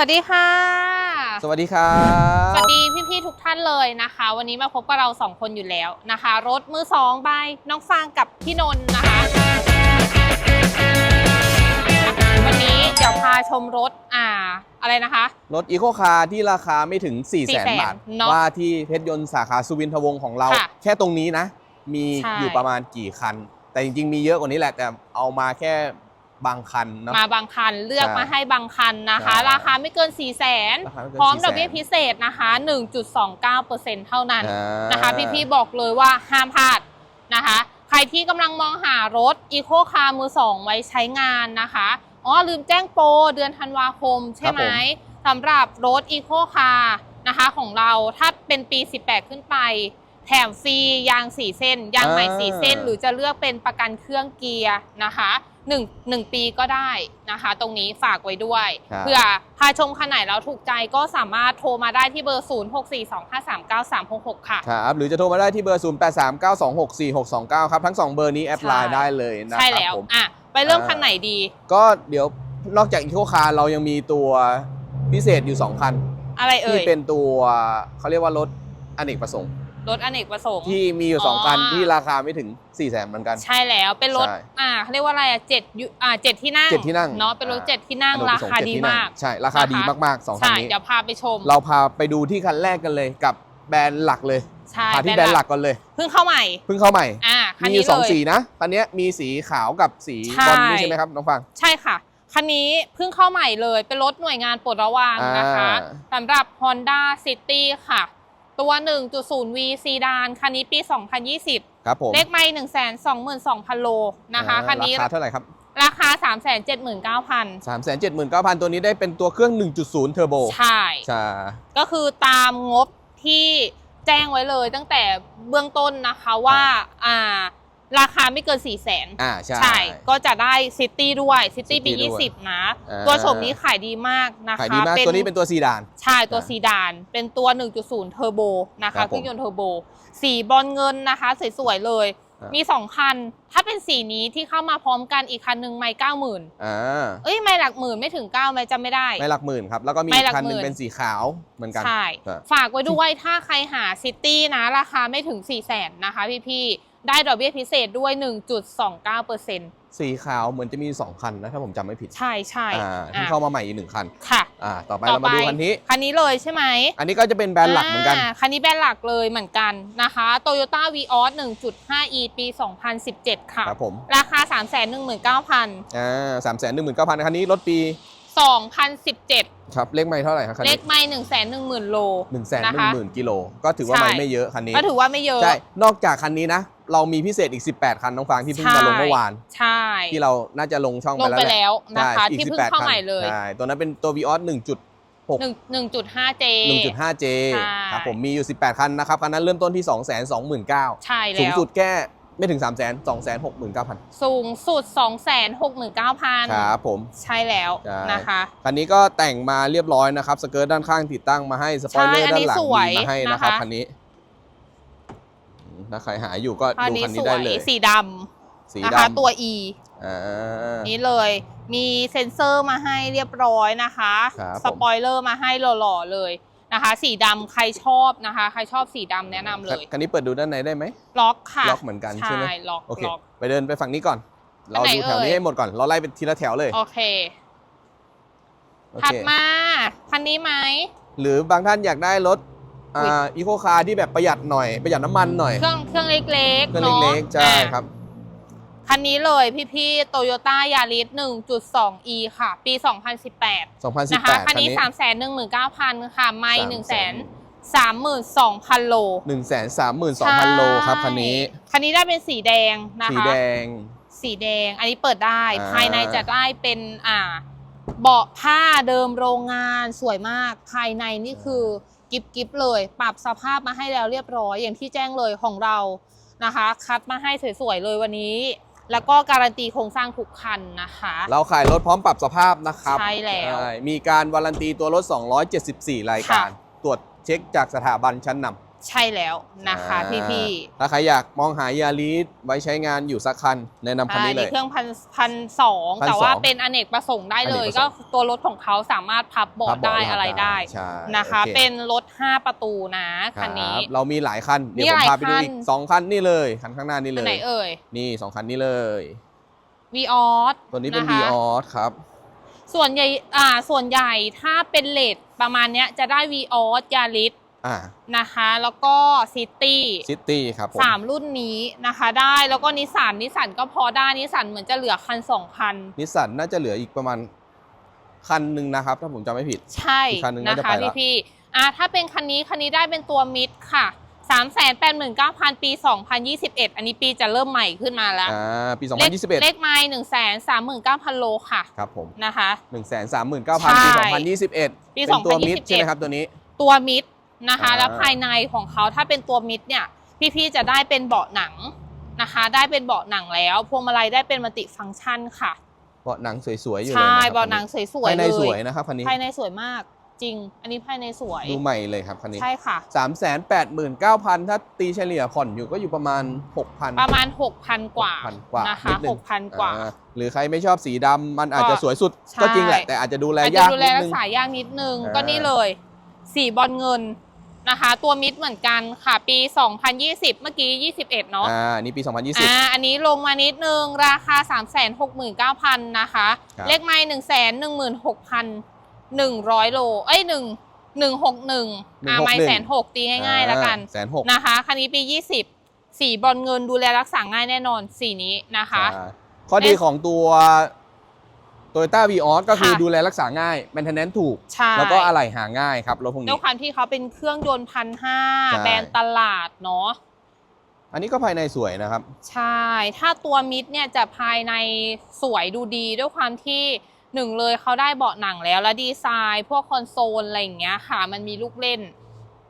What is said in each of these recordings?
วัสดีค่ะ สวัสดีครับ สวัสดีพี่ๆทุกท่านเลยนะคะ วันนี้มาพบกับเราสองคนอยู่แล้วนะคะ รถมือสองบายน้องฟางกับพี่นนท์นะคะ วันนี้เดี๋ยวพาชมรถอ่าอะไรนะคะ รถอีโคคาร์ที่ราคาไม่ถึง 4 0 0 0 0 0 บาท เนอะว่าที่เพชรยนต์สาขาสุวินทวงศ์ของเรา ค่ะแค่ตรงนี้นะ มีใช่ อยู่ประมาณกี่คัน แต่จริงๆ มีเยอะกว่านี้แหละ แต่เอามาแค่ บางคันเนาะ มาบางคันเลือกใช่มาให้บางคันนะคะ ใช่ราคาไม่เกิน 4 0 0 0 0นราคาไเกินพร้อม400,000 ดอกเบี้ยพิเศษนะคะ 1.29%เท่านั้น อ่านะคะพี่ๆบอกเลยว่าห้ามพลาดนะคะ ใครที่กำลังมองหารถอีโคคาร์มือสองไว้ใช้งานนะคะอ๋อลืมแจ้งโปรเดือนธันวาคมใช่ไหมสำหรับรถอีโคคาร์นะคะของเราถ้าเป็นปี 18 ขึ้นไป แถมฟรียาง 4 เส้น ยางใหม่ 4 เส้น หรือจะเลือกเป็นประกันเครื่องเกียร์นะคะ 1 1 ปีก็ได้นะคะ ตรงนี้ฝากไว้ด้วย ครับเพื่อพาชมคันไหนแล้วถูกใจก็สามารถโทรมาได้ที่เบอร์ 0642539366 ค่ะ ครับหรือจะโทรมาได้ที่เบอร์ 0839264629 ครับทั้ง 2 เบอร์นี้แอดไลน์ใช่ได้เลยนะคใช่รับแล้วผม อะไปเริ่มอ่า คันไหนดีก็เดี๋ยวนอกจากอีโคคาร์เรายังมีตัวพิเศษอยู่ 2 คัน อะไรเอ่ที่ย เป็นตัวเขาเรียกว่ารถอเนกประสงค์ รถอเนกประสงค์ ที่มีอยู่อ๋อ2คันที่ราคาไม่ถึง4 0 0 0 0 0เหมือนกัน ใช่แล้ว เป็นรถ ใช่อ่าเขาเรียกว่าอะไรอะเจ็ดยุอ่าเจ็ดที่นั่งเจ็ดที่นั่งเนาะ เป็นรถอ่า เจ็ดที่นั่งอเนกราประสงค์คาเจ็ดีที่นั่งมาก ใช่ ราคาดีนะคะมากๆ2คันใช่ นี้ เดี๋ยวพาไปชม เราพาไปดูที่คันแรกกันเลยกับแบรนด์หลักเลยใช่พาที่แบรนด์หลักก่อนเลย เพิ่งเข้าใหม่ เพิ่งเข้าใหม่ อ่า คันมีนี้สองเลยสีนะตอนนี้ยมีสีขาวกับสีใช่บอลนี่ใช่ไหมครับน้องฟัง ใช่ค่ะ คันนี้เพิ่งเข้าใหม่เลย เป็นรถหน่วยงานปลดระวางนะคะอ่า สำหรับ Honda City ค่ะ ตัว 1.0V ซีดานคันนี้ปี 2020 ครับผมเลขไม่1 2 2 0 0 0 โลนะคะอ่าคันนี้ราคาเท่าไหร่ครับ ราคา 3 7 9 0 0 0 3 7 9 0 0 0 ตัวนี้ได้เป็นตัวเครื่อง 1.0 เทอร์โบ ใช่ใช่ก็คือตามงบที่แจ้งไว้เลยตั้งแต่เบื้องต้นนะคะว่าอ่า ราคาไม่เกิน4 0 0 0 0นอ่าใช่ ใช่ ก็จะได้ซิตี้ด้วยซิตี้ City ปีด้วย20 นะ อ่า ตัวโฉมนี้ขายดีมากนะคะขายดีมากตัวนี้เป็นตัวซีดาน ใช่ตัวอ่าซีดาน เป็นตัว 1.0 เทอร์โบนะครัคะบเคผมรื่องยนต์เทอร์โบ สีบอลเงินนะคะ สวยๆเลย อ่ามี มี 2 คัน ถ้าเป็นสีนี้ที่เข้ามาพร้อมกันอีกคันหนึ่งไม่เก้าหมื่นอ่าเอ้ยไม่หลักหมื่นไม่ถึงเก้าไม่จำไม่ได้ ไม่หลักหมื่นครับ แล้วก็มีไม่อีหลักกคันหนึ่งหมื่นเป็นสีขาวเหมือนกัน ใช่ อ่า ฝากไว้ด้วยถ้าใครหาซิตี้นะ ราคาไม่ถึง4 0 0แสนนะคะพี่ๆได้ดอกเบี้ยพิเศษด้วย 1.29%สีขาวเหมือนจะมี 2 คันนะถ้าผมจำไม่ผิดใช่ใช่อ่าที่อะเข้ามาใหม่อีกหนึ่งคันค่ะอ่าต่อไปต่อเรามาดูไปคันนี้ คันนี้เลยใช่ไหม อันนี้ก็จะเป็นแบรนด์หลักเหมือนกันาคันนี้แบรนด์หลักเลยเหมือนกันนะคะ Toyota Vios 1.5e ปี 2017 ค่ะ ครับผม ราคา 319,000อ่าสามแสนหนึ่งหมื่นเก้าพันคันนี้รถปี 2017 ครับ เลขไม่เท่าไหร่ครับคันเลนี้ขไม่110,000 โลหนึ่งแสนหนะนึ่งคะหมื่นกิโล ก็ถือว่าใช่ไม่ไม่เยอะคันนี้ ก็ถือว่าไม่เยอะ ใช่ นอกจากคันนี้นะ เรามีพิเศษอีก 18 คันน้องฟางที่เพิ่งมาลงเมื่อวาน ใช่ ที่เราน่าจะลงช่องลไปงแล้วไปแหละแล้วนะคะใช่อีกที่เพิ่ง18เข้าคันใหม่เลยใช่ตัวนั้นเป็นตัว Vios 1.6หนึ่งหนึ่งจุดห้าเจ 1.5J ใช่ครับผมมีอยู่ 18 คันนะครับ คันนั้นเริ่มต้นที่2 2 9 0 0 0ใช่สูงแล้วสุดแค่ไม่ถึง3 0 0 0 0 2 6 9 0 0 0 สูงสุด 2 6 9 0 0 0ครับผมใช่แล้วใช่นะคะคันนี้ก็แต่งมาเรียบร้อยนะครับ สเกิร์ตด้านข้างติดตั้งมาให้สปอยเลอร์ใช่อันด้านี้นหลังสวยมีมาให้นะครับนะคะคันนี้อืม ถ้าใครหาอยู่ก็คันดูนี้คันสนี้วได้ยเลย สีดสีำนะคะ ดำตัว E อ่านี้เลย มีเซ็นเซอร์มาให้เรียบร้อยนะคะ ครับผม สปอยเลอร์มาให้หล่อๆเลยนะคะ สีดำใครชอบนะคะ ใครชอบสีดำแนะนำเลย คันนี้เปิดดูด้านในได้ไหม ล็อกค่ะล็อกเหมือนกันใช่ไหม ล็อกโอเค ล็อก ไปเดินไปฝั่งนี้ก่อน เราอันไหนดูแถวนี้เอ่ยให้หมดก่อน เราไล่ไปทีละแถวเลยโอเค โอถัเคดมาคันนี้ไหม หรือบางท่านอยากได้รถ อ่าอีโคคาร์ที่แบบประหยัดหน่อยประหยัดน้ำมันหน่อยเครื่องเครื่องเล็กๆเครื่องเนาะเล็กๆใช่อะครับ คันนี้เลยพี่ๆ Toyota Yaris 1.2e ค่ะ ปี 2018 2018นะคะคันนี้คั3 1 9 0 0 0 ค่ะ ไม่1 3 3 32,000 โล 1 3 2 0 0 0 โลครับคันนี้ใช่คันนี้ได้เป็นสีแดงนะคะ สีแดง สีแดง อันนี้เปิดได้อ่าภายในจะได้เป็นอ่า เบาะผ้าเดิมโรงงานสวยมาก ภายในนี่คือ กิฟกิฟเลย ปรับสภาพมาให้แล้วเรียบร้อยอย่างที่แจ้งเลยของเรานะคะ คัดมาให้สวยๆเลยวันนี้ แล้วก็การันตีโครงสร้างทุกคันนะคะ เราขายรถพร้อมปรับสภาพนะครับใช่แล้วมีการวารันตีตัวรถ 274 รายการค่ะตรวจเช็คจากสถาบันชั้นน ใช่แล้วนะคะอ่าพี่ถ้าใครอยากมองหายาริสไว้ใช้งานอยู่สักคัน แนะนำๆคันนี้เลยเครื่องพันพันสอง1,200แต่ว่าเป็นอเนกประสงค์ได้เลย อเนกประสก็งค์ตัวรถของเขาสามารถพับเบาะได้อะไรได้ใช่นะคะโอเเป็นรถ 5 ประตูนะคันนี้ รับเรามีหลายคัน เดี๋ยวมีผมหลายพาไปดูอีกคันสองคันนี่เลย คันข้างหน้านี่เลอันไหนย เอ่ยนี่สองคันนี้เลย วีออส ตัวนี้เป็นะ v ีคะ ออสครับ ส่วนใหญ่อ่าส่วนใหญ่ถ้าเป็นเลทประมาณเนี้ยจะได้วีออสยาริส อ่านะคะ แล้วก็ซิตี้ซิตี้ครับผมสามรุ่นนี้นะคะ ได้แล้วก็นิสสันนิสสันก็พอได้นิสสันเหมือนจะเหลือคันสองคันนิสสันน่าจะเหลืออีกประมาณคันหนึ่งนะครับ ถ้าผมจำไม่ผิด ใช่อีกคันหนึ่งนะน่าจะคะไปละพี่พี่ๆอ่าถ้าเป็นคันนี้คันนี้ได้เป็นตัวมิดค่ะ3 8 9 0 0 0 ปี 2021 อันนี้ปีจะเริ่มใหม่ขึ้นมาแล้วอ่าปีเลข2021 เลขไม้หนึ่งแสนสามหมื่นเก้าพันโลค่ะ ครับผม นะคะ 1 3 9 0 0 0 ปีใช่2021 ปีเป็นตัวมิด2021ใช่ไหมครับตัวนี้ ตัวมิด นะคะอ่าแล้วภายในของเขาถ้าเป็นตัวมิดเนี่ย พี่ๆจะได้เป็นเบาะหนังนะคะ ได้เป็นเบาะหนังแล้ว พวงมาลัยได้เป็นมัลติฟังก์ชันค่ะ เบาะหนังสวยๆอยู่เลยใช่นะครับเบาะหนังสวยๆภายในเลยสวยนะครับคันนี้ภายในสวยมากจริง อันนี้ภายในสวย ดูใหม่เลยครับคันนี้ ใช่ค่ะสามแสนแปดหมื่นเก้าพันถ้าตีเฉลี่ยผ่อนอยู่ก็อยู่ประมาณหกพันประมาณ 6,000 กว่ากว่านะคะนิดนึง6,000 กว่าอ่หรือใครไม่ชอบสีดำมันอาจจะก็สวยสุดใช่ก็จริงแหละ แต่อาจจะดูแลอาจจะยากดูแลนิดรันึกงษายากนิดนึงอ่าก็นี่เลย สีบอลเงิน นะคะ ตัวมิดเหมือนกันค่ะ ปี 2020 เมื่อกี้ 21 เนาะอ่านี่ปี 2020 อ่าอันนี้ลงมานิดนึง ราคา 369,000 นะคะ ครับ เลขไม้116,100 โล เอ้ย 1 161อ่าไม้แสนหกตีง่ายๆแล้วกัน แสนหกนะคะ คันนี้ปี 20 สีบอลเงินดูแลรักษาง่ายแน่นอนสีนี้นะคะข้อดีของตัว โตโยต้าวีออสก็คือค่ะดูแลรักษาง่ายแมนเทนแนนถูกใช่แล้วก็อะไหล่หาง่ายครับรถพวกด้วนี้ยความที่เขาเป็นเครื่องยนต์พันห้าใช่แบรนด์ตลาดเนาะอันนี้ก็ภายในสวยนะครับ ใช่ ถ้าตัวมิดเนี่ยจะภายในสวยดูดีด้วยความที่หนึ่งเลยเขาได้เบาะหนังแล้วแล้วดีไซน์ พวกคอนโซลอะไรอย่างเงี้ยค่ะ มันมีลูกเล่น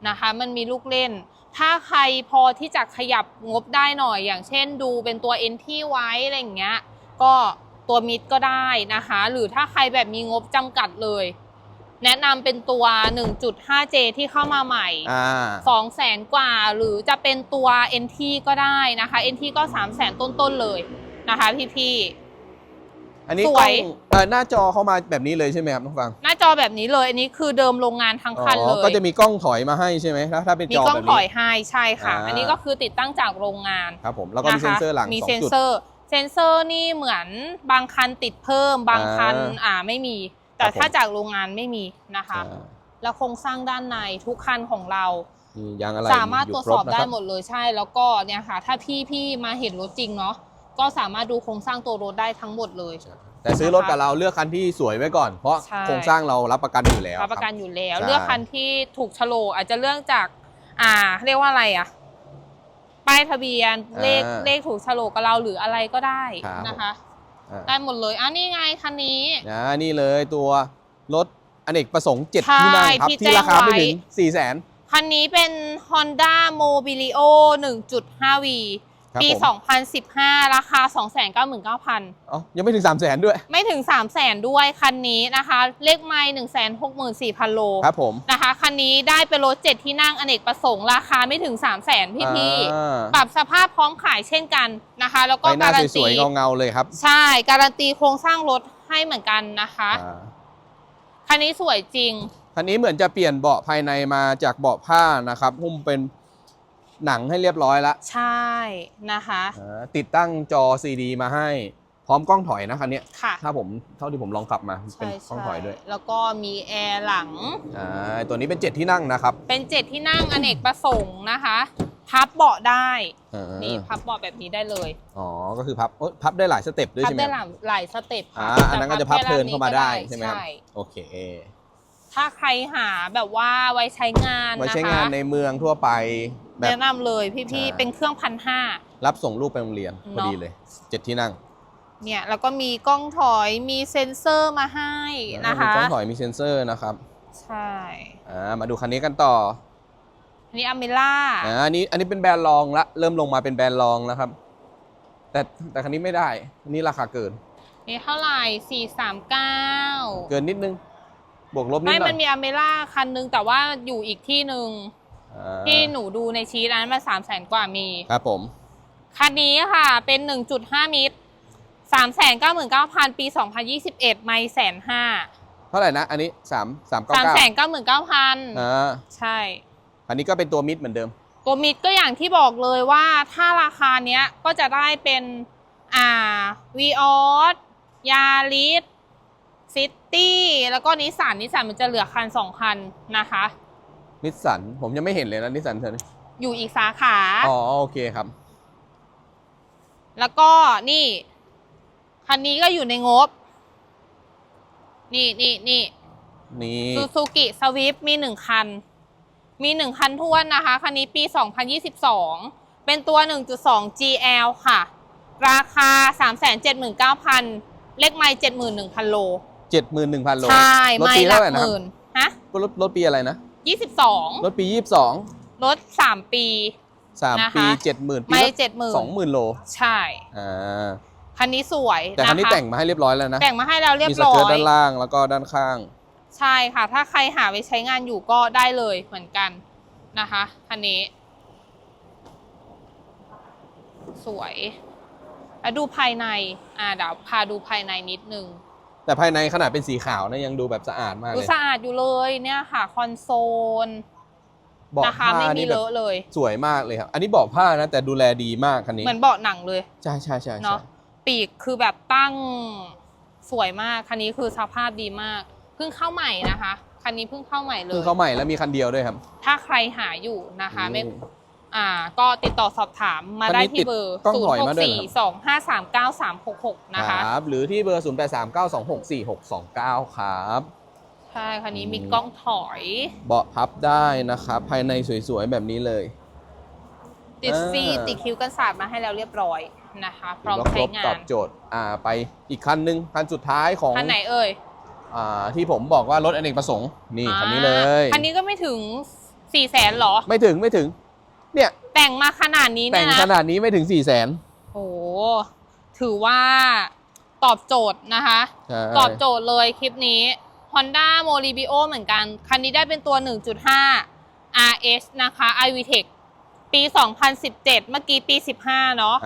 นะคะ มันมีลูกเล่น ถ้าใครพอที่จะขยับงบได้หน่อย อย่างเช่นดูเป็นตัว n นที่ไว้อะไรอย่างเงี้ย ก็ ตัวมิดก็ได้นะคะ หรือถ้าใครแบบมีงบจำกัดเลย แนะนำเป็นตัว 1.5J ที่เข้ามาใหม่ อ่าสองแสนกว่าหรือจะเป็นตัว NT ก็ได้นะคะ NT ก็ 3 0 0แสนต้นๆเลยนะคะพี่ อันนี้สกวล้อยงเอ่อหน้าจอเข้ามาแบบนี้เลยใช่ไหมครับน้องฟังๆ หน้าจอแบบนี้เลย อันนี้คือเดิมโรงงานทั้งคันเลยก็จะมีกล้องถอยมาให้ใช่ไหมถ้าถ้าเป็นมีจอกล้องแบบถอนี้ยให้ใช่ค่ะ อ่า อันนี้ก็คือติดตั้งจากโรงงานครับผมแล้วก็มีะเซ็คะนเซอร์หลังมีสองเซ็นจุด เซอร์ เซ็นเซอร์นี่เหมือนบางคันติดเพิ่มบางคันอ่าอ่าไม่มี แต่ครับผมถ้าจากโรงงานไม่มีนะคะอ่าแล้วโครงสร้างด้านในทุกคันของเรามียางอะไรสามารถยู่ตรวจคสอบนะได้คบหมดเลยใช่ แล้วก็เนี่ยค่ะ ถ้าพี่พี่มาเห็นรถจริงเนาะก็สามารถดูโครงสร้างตัวรถได้ทั้งหมดเลย แต่ซื้อรถกับเราเลือกคันที่สวยไว้ก่อน เพราะใช่โครงสร้างเรารับประกันอยู่แล้วรับประกันคอยู่แล้วใช่เลือกคันที่ถูกโฉลกอาจจะเรื่องจาก อ่า เรียกว่าอะไรอะ ป้ายทะเบียนเลขเลขถูกโฉลกกับเราหรืออะไรก็ได้นะคะ อ่า ได้หมดเลยอะนี่ไงคันนี้ นะนี่เลยตัวรถอเนกประสงค์7ใช่ที่นั่งครับ ที่ที่ราคาไม่แจ้งไว้ถึง4 0 0 0 0นคันนี้เป็น Honda Mobilio 1.5V ครับ ปีผม2015 ราคา 299,000อ๋อยังไม่ถึง 3 0 0 0 0 0 ด้วย ไม่ถึง 3 0 0แสนด้วย คันนี้นะคะ เลขไมล์1 6 4 0 0 0 โลครับผมนะคะ คันนี้ได้เป็นรถ 7 ที่นั่งอเนกประสงค์ ราคาไม่ถึง 3 0 0แสนพี่พี่อ่าปรับสภาพพร้อมขายเช่นกันนะคะ แล้วไปก็หน้าการันสตีวยๆเงาๆเลยครับ ใช่ การันตีโครงสร้างรถให้เหมือนกันนะคะอ่าคันนี้สวยจริงคันนี้เหมือนจะเปลี่ยนเบาะภายในมาจากเบาะผ้านะครับหุ้มเป็น หนังให้เรียบร้อยแล้วใช่นะคะอ่าติดตั้งจอ CD มาให้ พร้อมกล้องถอยนะคันเนี้ยค่ะถ้าผมเท่าที่ผมลองขับมาเป็นใช่กล้องถอยด้วยแล้วก็มีแอร์หลัง อ่าตัวนี้เป็น7ที่นั่งนะครับเป็นเจ็ดที่นั่งอเนกประสงค์นะคะ พับเบาะได้อ่านี่พับเบาะแบบนี้ได้เลย อ๋อก็คือพับโอ๊ยพับได้หลายสเต็ปด้วยพัใช่ไหมได้หลายหลายสเต็ปอ่าค่ะอันนั้นก็จะพับเพลินเข้ามาได้ใช่ไหมครับใช่โอเค ถ้าใครหาแบบว่าไว้ใช้งานไว้นะคะ ใช้งานในเมืองทั่วไป แบบแนะนำเลยพี่ใช่ๆ เป็นเครื่องพันห้ารับส่งลูกไปโรงเรียนพอเนอะดีเลยเจ็ดที่นั่ง เนี่ยแล้วก็มีกล้องถอยมีเซ็นเซอร์มาให้นะมีคะกล้องถอยมีเซ็นเซอร์นะครับ ใช่อ่ามาดูคันนี้กันต่ออันนี้อเมล่าอ่าอันนี้อันนี้เป็นแบรนด์รองละเริ่มลงมาเป็นแบรนด์รองแล้วครับ แต่แต่คันนี้ไม่ได้อันนี้ราคาเกินนี่เท่าไหร่สี่สามเก้าเกินนิดนึงบวกลบนิดไม่หน่มัอนยมีอเมล่าคันนึงแต่ว่าอยู่อีกที่หนึ่งอ่า ที่หนูดูในชีตอันนั้นมาสามแสนกว่ามี ครับผม คันนี้ค่ะ เป็น 1.5 มิตร399,000ปี 2021 ไม่แสนห้าเท่าไหร่นะ อันนี้สามสามเก้าสามเก้าแสนเก้าหมื่นเก้าพันอ่าใช่ อันนี้ก็เป็นตัวมิดเหมือนเดิม ตัวมิดก็อย่างที่บอกเลยว่าถ้าราคาเนี้ยก็จะได้เป็นอ่าวีออสยาริสซิตี้แล้วก็นิสสันนิสสันมันจะเหลือคันสองคันนะคะ นิสสันผมยังไม่เห็นเลยนะนิสสันเธอนี่อยู่อีกสาขา อ๋อโอเคครับ แล้วก็นี่ คันนี้ก็อยู่ในงบ นี่นี่นี่นี่ซูซูกิสวิฟมีหนึ่งคัน มีหนึ่งคันท้วนนะคะ คันนี้ปี 2022 เป็นตัว 1.2 GL ค่ะ ราคา 379,000 เลขไมล์71,000 โลเจ็ดหมื่นหนึ่งพันโล ใช่รถไม่ปีหลัเท่ากไหร่นะหครับมื่นฮะรถรถปีอะไรนะ22รถปี ยี่สิบสองรถ3ปีสามนะคะ ปีเจ็ดหมื่นปีไม่ละเจ็ดหมื่นสองหมื่นโลใช่ อ่าคันนี้สวยแต่คันนี้ะะแต่งมาให้เรียบร้อยแล้วนะ แต่งมาให้เราเรียมีบสร้อเกิร์ตย ด้านล่างแล้วก็ด้านข้าง ใช่ค่ะ ถ้าใครหาไว้ใช้งานอยู่ก็ได้เลยเหมือนกันนะคะคันนี้ สวยแล้วดูภายใน อ่าเดี๋ยวพาดูภายในนิดนึง แต่ภายในขนาดเป็นสีขาวนะยังดูแบบสะอาดมากดูเลยสะอาดอยู่เลยเนี่ยค่ะคอนโซลเบาะนะคะผ้าไม่มีนี่เลแบบอะเลย สวยมากเลยครับ อันนี้เบาะผ้านะ แต่ดูแลดีมากคันนี้เหมือนเบาะหนังเลยใช่ใช่ใช่ใช่เนาะปีกคือแบบตั้งสวยมากคันนี้คือสภาพดีมากเพิ่งเข้าใหม่นะคะคันนี้เพิ่งเข้าใหม่เลคืยอเขาใหม่แล้วมีคันเดียวด้วยครับถ้าใครหาอยู่นะคะ ไม่อืม อ่าก็ติดต่อสอบถามมาได้คันนี้ติที่ดเบอร์กล้อง0ถอยมา6ด้วยเหรอ4 2 5 3 9 3 6 6 นะคะครับหรือที่เบอร์ 0 8 3 9 2 6 4 6 2 9 ครับ ใช่คันนี้อืมมีกล้องถอย เบาะพับได้นะครับ ภายในสวยๆ แบบนี้เลย ติดอ่าซีติดคิ้วกันศาสตร์มาให้แล้วเรียบร้อยนะคะ พร้อมถืว่าใช้คบงาตอนบโจทย์อ่าไปอีกคันหนึ่งคันสุดท้ายของ คันไหนเอ่ยอ่าที่ผมบอกว่ารถอเนกประสงค์ นี่คันนี้เลย คันนี้ก็ไม่ถึง4ี่แสนหรอ ไม่ถึงไม่ถึง เนี่ยแต่งมาขนาดนี้แต่เนี่ยงนะขนาดนี้ไม่ถึง4 0 0แสนโอ้โหถือว่าตอบโจทย์นะคะใช่ตอบโจทย์เลยคลิปนี้ Honda m o r i b i o เหมือนกัน คันนี้ได้เป็นตัว 1.5 RS นะคะ iVTEC ปี 2017 เมื่อกี้ปี 15 เนาะ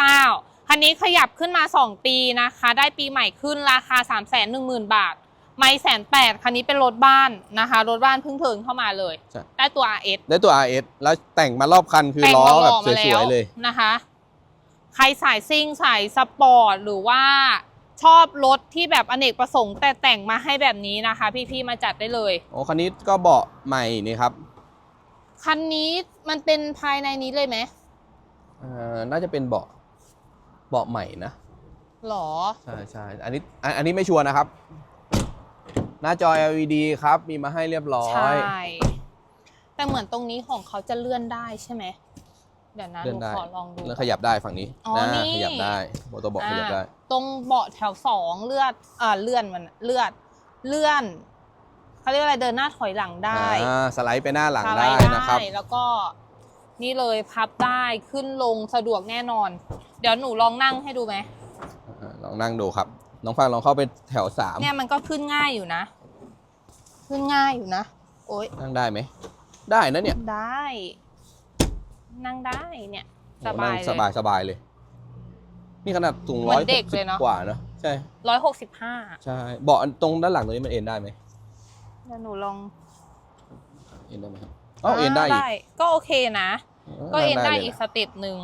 299 คันนี้ขยับขึ้นมา 2 ปีนะคะ ได้ปีใหม่ขึ้นราคา 310,000 บาท ไม่แสนแปดคันนี้เป็นรถบ้านนะคะรถบ้านเพิ่งเทิร์นเข้ามาเลยใช่ ได้ตัว RS ได้ตัว RS แล้วแต่งมารอบคันคือแต่งล้อมาแบบมาสวยๆเลยนะคะ ใครสายซิ่งสายสปอร์ตหรือว่าชอบรถที่แบบอเนกประสงค์ แต่แต่งมาให้แบบนี้นะคะ พี่ๆมาจัดได้เลยโอ้คันนี้ก็เบาะใหม่นี่ครับคันนี้มันเป็นภายในนี้เลยไหมเอ่อน่าจะเป็นเบาะเบาะใหม่นะหรอ ใช่ใช่อันนี้อันอันนี้ไม่ชัวร์นะครับ หน้าจอ LED ครับ มีมาให้เรียบร้อใช่ยแต่เหมือนตรงนี้ของเขาจะเลื่อนได้ใช่ไหม เดี๋ยวนะหเลื่อนนูได้ ขอลองดู แล้วขยับได้ฝั่งนี้อ๋อนะนี่ ขยับได้โบตัวเบาะขยับได้ อ่าตรงเบาะแถวสองเลือดอ่าเลื่อนมันเลือดเลื่อนเขาเรียกอะไรเดินหน้าถอยหลังได้อ่าสไลด์ไปหน้าหลังสลได้ด์นะครับ แล้วก็นี่เลยพับได้ขึ้นลงสะดวกแน่นอน เดี๋ยวหนูลองนั่งให้ดูไหม อ่าลองนั่งดูครับ น้องฟังลองเข้าไปแถวสามเนี่ยมันก็ขึ้นง่ายอยู่นะ ขึ้นง่ายอยู่นะ โอ๊ยนั่งได้ไหม ได้นะเนี่ย ได้ นั่งได้เนี่ยโอ้สบายนั่งเลสบายยสบายเลย นี่ขนาดสูงเหมืร้ออยนเด็กเลยเนอะกว่าเนอะใช่ร้อยหกสิบห้าใช่เบาะตรงด้านหลังตรงนี้มันเอ็นได้ไหมเดี๋ยวหนูลอง เอ็นได้ไหมครับอ๋อเอ็นได้อีกก็โอเคนะ ก็เอ็นได้ลยอีกสเต็ปหนึ่ง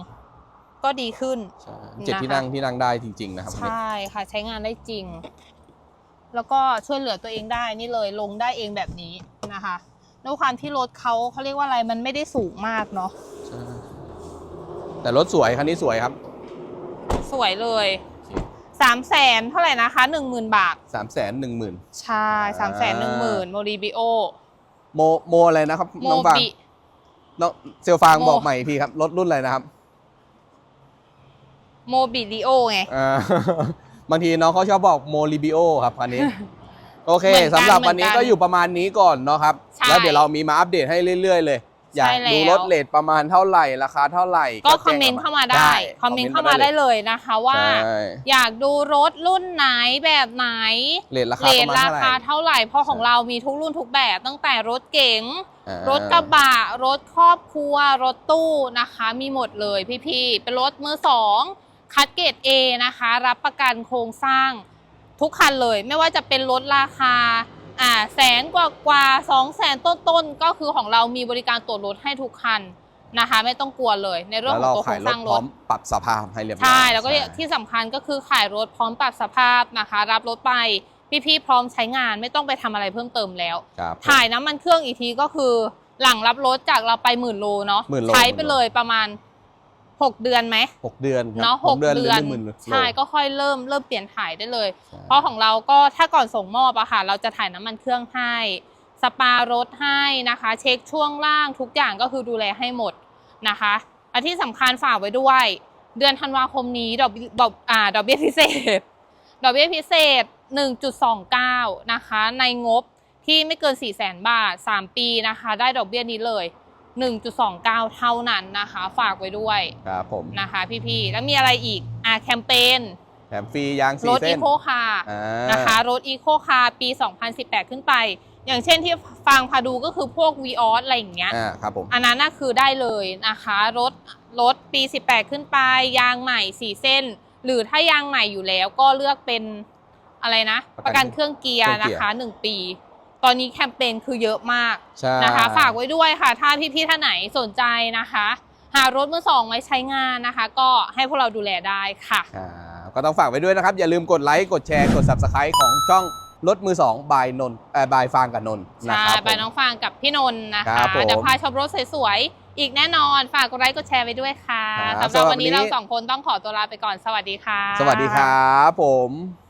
ก็ดีขึ้น ใช่เจ็ดที่นะคะนั่งที่นั่งได้จริง ๆ นะครับใช่ค่ะใช้งานได้จริง แล้วก็ช่วยเหลือตัวเองได้นี่เลยลงได้เองแบบนี้นะคะด้วยความที่รถเขาเขาเรียกว่าอะไรมันไม่ได้สูงมากเนาะใช่แต่รถสวยคันนี้สวยครับ สวยเลยสามแสนเท่าไหร่นะคะหนึ่งหมื่นบาทสามแสนหนึ่งหมื่นใช่สามแสนหนึ่งหมื่นโมริบิโอโมโมอะไรนะครับโมน้องฟางบิน้องเซลฟางโมบอกใหม่อีกทีครับรถรุ่นอะไรนะครับ โมบิลิโอไง อ่า บางทีน้องเขาชอบบอกโมลิบิโอครับคันนี้ โอเคเหมือนกันสำหรับวันนี้เหมือนกันก็อยู่ประมาณนี้ก่อนเนาะครับ ใช่แล้วเดี๋ยวเรามีมาอัปเดตให้เรื่อย ๆ เลย อยากใช่แล้ว ดูรถเลทประมาณเท่าไหร่ราคาเท่าไหร่ก็แจ้งคอมเมนต์เข้ามาได้คอมเมนต์เข้ามาได้เลยนะคะว่า ใช่อยากดูรถรุ่นไหนแบบไหนเลทราคาเรปทระมาณราเท่าไหร่คาเท่าไหร่เพราะของเรามีทุกรุ่นทุกแบบ ตั้งแต่รถเก๋ง อ่ารถกระบะ รถครอบครัว รถตู้นะคะ มีหมดเลยพี่ๆ เป็นรถมือสอง คัดเกรด A นะคะ รับประกันโครงสร้างทุกคันเลย ไม่ว่าจะเป็นรถราคาอ่าแสนกว่ากว่าสองแสนต้นๆ ก็คือของเรามีบริการตรวจรถให้ทุกคันนะคะ ไม่ต้องกลัวเลย ในเรื่องแล้วของเราตัวโครขายงรสถร้างพรร้อถมปรับสภาพให้เรียบร้อยใช่แล้วก็ใช่ที่สำคัญก็คือขายรถพร้อมปรับสภาพนะคะ รับรถไปพี่ๆพร้อมใช้งานไม่ต้องไปทำอะไรเพิ่มเติมแล้วครับผมถ่ายน้ำมันเครื่องอีกทีก็คือหลังรับรถจากเราไปหมื่นโลเนาะหมื่นโลใช้ไปเลยประมาณ 6เดือนไหมหกเดือนครับเนาะหกหรือเดือนหมื่นโลใช่ก็ค่อยเริ่มเริ่มเปลี่ยนถ่ายได้เลยใช่เพราะของเราก็ถ้าก่อนส่งมอบอะค่ะ เราจะถ่ายน้ำมันเครื่องให้สปารถให้นะคะ เช็คช่วงล่างทุกอย่างก็คือดูแลให้หมดนะคะและที่สำคัญฝากไว้ด้วย เดือนธันวาคมนี้ดอกดอกอ่าดอกเบี้ยพิเศษ ดอกเบี้ยพิเศษ 1.29 นะคะ ในงบที่ไม่เกิน 4 0 0 0 0 0 บาท 3 ปีนะคะ ได้ดอกเบี้ยนี้เลย 1.29 เท่านั้นนะคะ ฝากไว้ด้วยครับผมนะคะพี่ๆ แล้วมีอะไรอีกอ่าแคมเปญแถมฟรียางรสี่ถเส้อีน โคคาร์อ่านะคะรถอีโคคาร์ปี 2018 ขึ้นไป อย่างเช่นที่ฟังพาดูก็คือพวก v ีออสอะไรอย่างเงี้ย อ่าครับผมอันนั้นน่ะคือได้เลยนะคะรถรถปี 18 ขึ้นไป ยางใหม่ 4 เส้น หรือถ้ายางใหม่อยู่แล้วก็เลือกเป็นอะไรนะ ประกันเครื่องเกียร์นะคะ 1 ปี ตอนนี้แคมเปญคือเยอะมากใช่นะคะ ฝากไว้ด้วยค่ะ ถ้าพี่ๆท่านไหนสนใจนะคะ หารถมือสองไว้ใช้งานนะคะ ก็ให้พวกเราดูแลได้ค่ะอ่าก็ต้องฝากไว้ด้วยนะครับ อย่าลืมกดไลค์กดแชร์กด subscribe ของช่องรถมือสองบายนนท์เอ่อบายฟางกับนนท์นะใช่ครับไปผมน้องฟางกับพี่นนท์นะครัคะบผมเดี๋ยวพาชมรถสวยๆอีกแน่นอน ฝากกดไลค์กดแชร์ไว้ด้วยค่ะครับสำหรับวันนี้สำหรับวันนี้เราสองคนต้องขอตัวลาไปก่อนสวัสดีค่ะ สวัสดีครับผม